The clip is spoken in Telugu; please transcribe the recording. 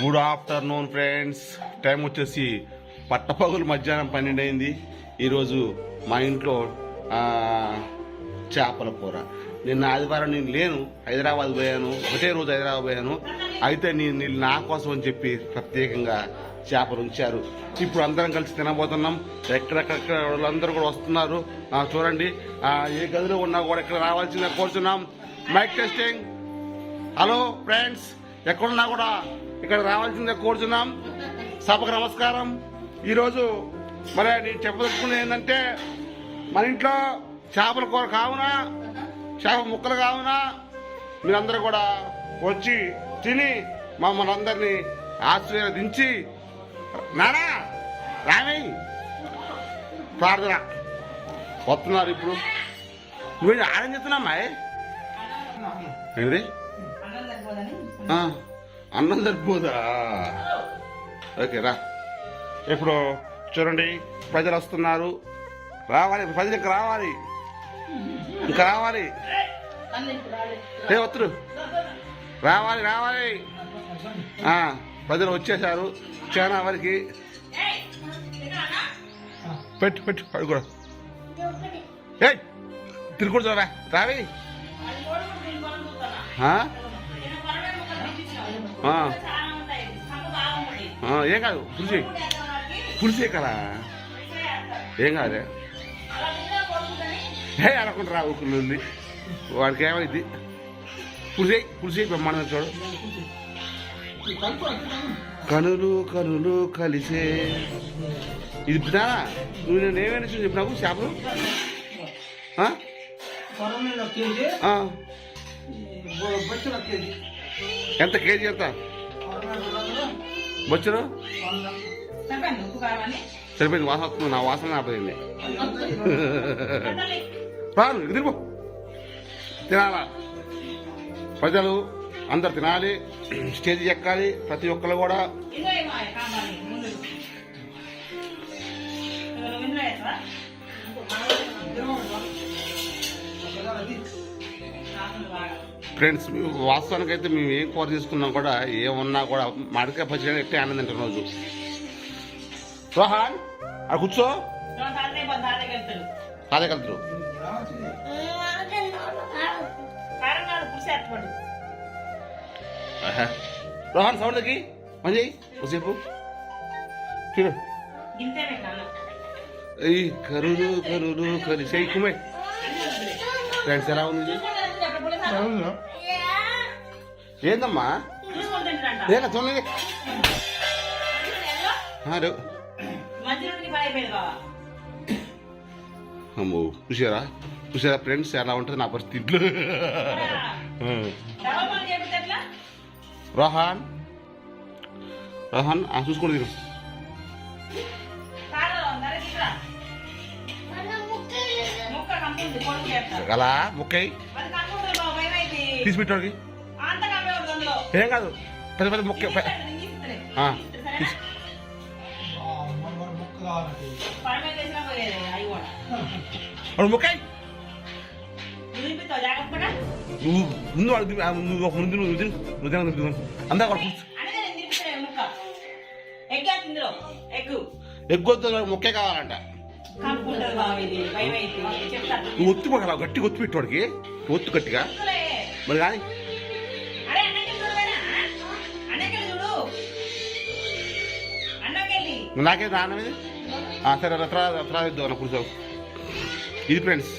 గుడ్ ఆఫ్టర్నూన్ ఫ్రెండ్స్ టైం వచ్చేసి పట్టపగులు మధ్యాహ్నం పన్నెండు అయింది ఈరోజు మా ఇంట్లో చేపల కూర. నిన్న ఆదివారం నేను లేను హైదరాబాద్ పోయాను. ఒకటే రోజు హైదరాబాద్ పోయాను. అయితే నేను నేను నా కోసం అని చెప్పి ప్రత్యేకంగా చేపలు ఉంచారు. ఇప్పుడు అందరం కలిసి తినబోతున్నాం. ఎక్కడెక్కడ వాళ్ళందరూ కూడా వస్తున్నారు. చూడండి. ఏ గదిలో ఉన్నా కూడా ఇక్కడ రావాల్సిందే కోరుతున్నాం మైక్ టెస్టింగ్ హలో ఫ్రెండ్స్ ఎక్కడున్నా కూడా ఇక్కడ రావాల్సిందే కోరుచున్నాం. సభకు నమస్కారం. ఈరోజు మరి నేను చెప్పదలుచుకున్నది ఏంటంటే మన ఇంట్లో చేపల కూర కావున చేప ముక్కలు కావున మీరందరూ కూడా వచ్చి తిని మమ్మల్ని అందరినీ ఆశీర్వదించి నానా రామి ప్రార్థన. వస్తున్నారు ఇప్పుడు. నువ్వు ఆరం చెప్తున్నామ్మా ఏంటి అన్నం సరిపోదా? ఓకే రా. ఇప్పుడు చూడండి ప్రజలు వస్తున్నారు. రావాలి ప్రజలు ఇంకా రావాలి. ఇంకా రావాలి. ఏ వస్తురు రావాలి రావాలి. ప్రజలు వచ్చేసారు చాలా వరకు. పెట్టు పెట్టు అది కూడా. ఏ తిరుగుడు రా రావి. ఏం కాదు పులిసి. పులిసే కదా. ఏం కాదే. హే అనుకుంటా రా ఊకులు ఉంది. వాడికి ఏమైంది? పులిసే పులిసే బ్రహ్మాండంగా చూడు. కనులు కనులు కలిసే. ఇది బిడ్డా నువ్వు నేను ఏమైనా చెప్పు నాకు చేపలు? ఆ? ఎంత కేజీ ఎంత? కొరమీన రెండు సరిపోయింది వాసన వస్తుంది నా వాసన ఆపయింది రాను ఎదురుపో తినాలా? ప్రజలు అందరు తినాలి స్టేజ్ ఎక్కాలి ప్రతి ఒక్కరు కూడా. ఫ్రెండ్స్ వాస్తవానికి అయితే మేము ఏం కూర తీసుకున్నాం కూడా ఏమున్నా కూడా మామిడికాయ పచ్చడి ఎట్టే ఆనందం తింటాం రోజు. రోహన్ అక్కడ కూర్చో. కాదే కలుతురు. రోహన్ సౌండ్కి మంచి కొద్దిసేపు. చూడు. ఈ కరులు కరులు కలిసి కుమే ఫ్రెండ్స్ ఎలా ఉంది? ఏందమ్మా? ఏనా చూడండి అమ్మో చూసారా చూసారా ఫ్రెండ్స్ ఎలా ఉంటుంది నా పరిస్థితి? రోహన్. రోహన్ ఆ అలా? ముక్కై తీసి పెట్టాడికి ఏం కాదు. పెద్ద పెద్ద ముక్క ముక్క కావాలంటే ముక్కై నువ్వు ముందు వాడు నువ్వు ఒక ముందు నువ్వు తిను నువ్వు తిన. నువ్వు తిను కావాలంట నువ్వు ఒత్తి గట్టిగా ఒత్తి పెట్టు వాడికి ఒత్తు గట్టిగా మరి కానీ నాకే దానం ఇది ఆ, సరే రత్రా రత్రా ఇద్దాం కూర్చో ఇది ఫ్రెండ్స్